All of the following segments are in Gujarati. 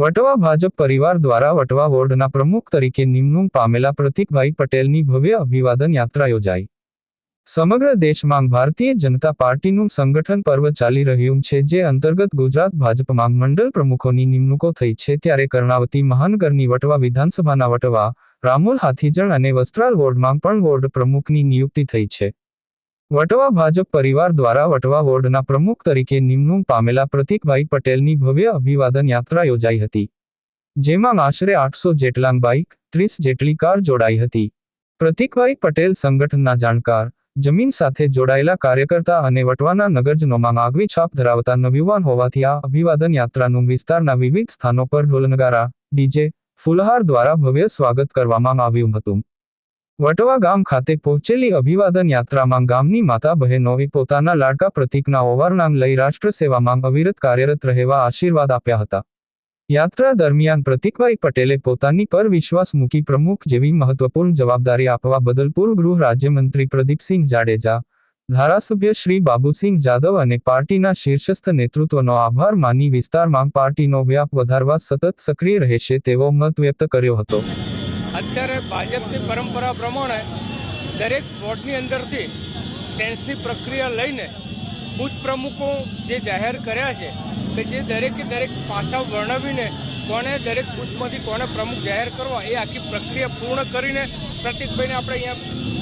વટવા ભાજપ પરિવાર દ્વારા વટવા વોર્ડના પ્રમુખ તરીકે નિમણૂક પામેલા પ્રતિકભાઈ પટેલની ભવ્ય અભિવાદન યાત્રા યોજાઈ. સમગ્ર દેશમાં ભારતીય જનતા પાર્ટીનું સંગઠન પર્વ ચાલી રહ્યું છે, જે અંતર્ગત ગુજરાત ભાજપમાં મંડળ પ્રમુખોની નિમણૂકો થઈ છે. ત્યારે કર્ણાવતી મહાનગરની વટવા વિધાનસભાના વટવા રામોલ હાથીજણ અને વસ્ત્રાલ વોર્ડમાં પણ વોર્ડ પ્રમુખની નિયુક્તિ થઈ છે. વટવા ભાજપ પરિવાર દ્વારા વટવા વોર્ડના પ્રમુખ તરીકે નિમણૂક પામેલા પ્રતિકભાઈ પટેલની ભવ્ય અભિવાદન યાત્રા યોજાઈ હતી, જેમાં આશરે આઠસો જેટલા બાઇક, ત્રીસ જેટલી કાર જોડાઈ હતી. પ્રતિકભાઈ પટેલ સંગઠનના જાણકાર, જમીન સાથે જોડાયેલા કાર્યકર્તા અને વટવાના નગરજનોમાં આગવી છાપ ધરાવતા નવયુવાન હોવાથી આ અભિવાદન યાત્રાનું વિસ્તારના વિવિધ સ્થાનો પર ઢોલનગારા, ડીજે, ફુલહાર દ્વારા ભવ્ય સ્વાગત કરવામાં આવ્યું હતું. વટવા ગામ ખાતે પહોંચેલી અભિવાદન યાત્રામાં ગામની માતા બહેનોએ પોતાના લાડકા પ્રતીકના ઓવારનામ લઈ રાષ્ટ્ર સેવામાં અવિરત કાર્યરત રહેવા આશીર્વાદ આપ્યા હતા. યાત્રા દરમિયાન પ્રતિકભાઈ પટેલે પોતાની પર વિશ્વાસ મૂકી પ્રમુખ જેવી મહત્વપૂર્ણ જવાબદારી આપવા બદલ પૂર્વ ગૃહ રાજ્યમંત્રી પ્રદીપસિંહ જાડેજા, ધારાસભ્ય શ્રી બાબુસિંહ જાદવ અને પાર્ટીના શીર્ષસ્થ નેતૃત્વનો આભાર માની વિસ્તારમાં પાર્ટીનો વ્યાપ વધારવા સતત સક્રિય રહેશે તેવો મત વ્યક્ત કર્યો હતો. અત્યારે ભાજપની પરંપરા પ્રમાણે દરેક વોર્ડની અંદરથી સેન્સની પ્રક્રિયા લઈને બુથ પ્રમુખો જે જાહેર કર્યા છે, કે જે દરેકે દરેક પાસા વર્ણવીને કોને દરેક બુથમાંથી કોને પ્રમુખ જાહેર કરવા, એ આખી પ્રક્રિયા પૂર્ણ કરીને પ્રતિકભાઈને આપણે અહીંયા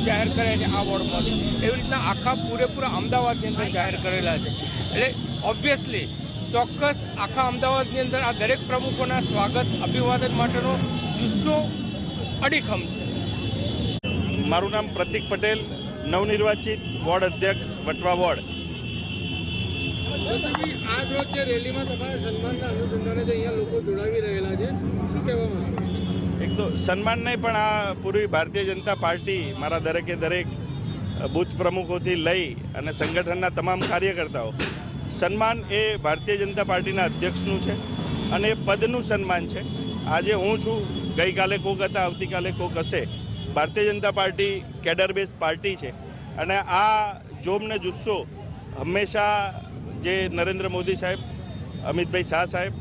જાહેર કર્યા છે આ વોર્ડમાંથી. એવી રીતના આખા પૂરેપૂરા અમદાવાદની અંદર જાહેર કરેલા છે. એટલે ઓબ્વિયસલી ચોક્કસ આખા અમદાવાદની અંદર આ દરેક પ્રમુખોના સ્વાગત, અભિવાદન માટેનો જુસ્સો અડીખમ છે. મારું નામ પ્રતિક પટેલ નવનિર્વાચિત વોર્ડ અધ્યક્ષ વટવા વોર્ડ. આજ રોજ જે રેલીમાં તમારા સન્માનના અનુસંધાને જે અહીંયા લોકો જોડાવી રહેલા છે શું કહેવા માંગશો એક તો સન્માન નહીં પણ આ પૂરી ભારતીય જનતા પાર્ટી મારા દરેકે દરેક બૂથ પ્રમુખોથી લઈ અને સંગઠનના તમામ કાર્યકર્તાઓ સન્માન એ ભારતીય જનતા પાર્ટીના અધ્યક્ષનું છે અને એ પદનું સન્માન છે. આજે હું છું. ગઈકાલે કોક હતા, આવતીકાલે કોક હશે. Bharatiya Janata party cadre base party છે. અને આ જોમને જુસ્સો હંમેશા જે નરેન્દ્ર મોદી સાહેબ, અમિતભાઈ શાહ સાહેબ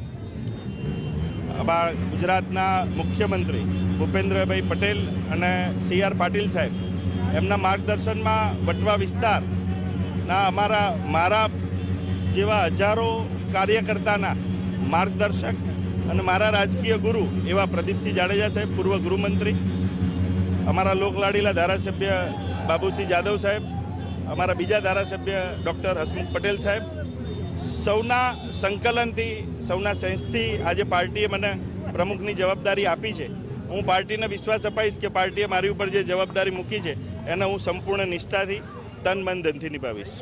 આપણા ગુજરાતના મુખ્યમંત્રી ભૂપેન્દ્રભાઈ પટેલ અને સી આર પાટીલ સાહેબ, એમના માર્ગદર્શનમાં વટવા વિસ્તારના અમારા મારા જેવા હજારો કાર્યકર્તાના માર્ગદર્શક અને મારા રાજકીય ગુરુ એવા પ્રદીપસિંહ જાડેજા સાહેબ, પૂર્વ ગૃહમંત્રી, અમારા લોકલાડીલા ધારાસભ્ય બાબુસિંહ જાદવ સાહેબ, અમારા બીજા ધારાસભ્ય ડૉક્ટર હસમુખ પટેલ સાહેબ, સૌના સંકલનથી, સૌના સેન્સથી આજે પાર્ટીએ મને પ્રમુખની જવાબદારી આપી છે. હું પાર્ટીને વિશ્વાસ અપાઈશ કે પાર્ટીએ મારી ઉપર જે જવાબદારી મૂકી છે, એને હું સંપૂર્ણ નિષ્ઠાથી, તન મન ધનથી નિભાવીશ.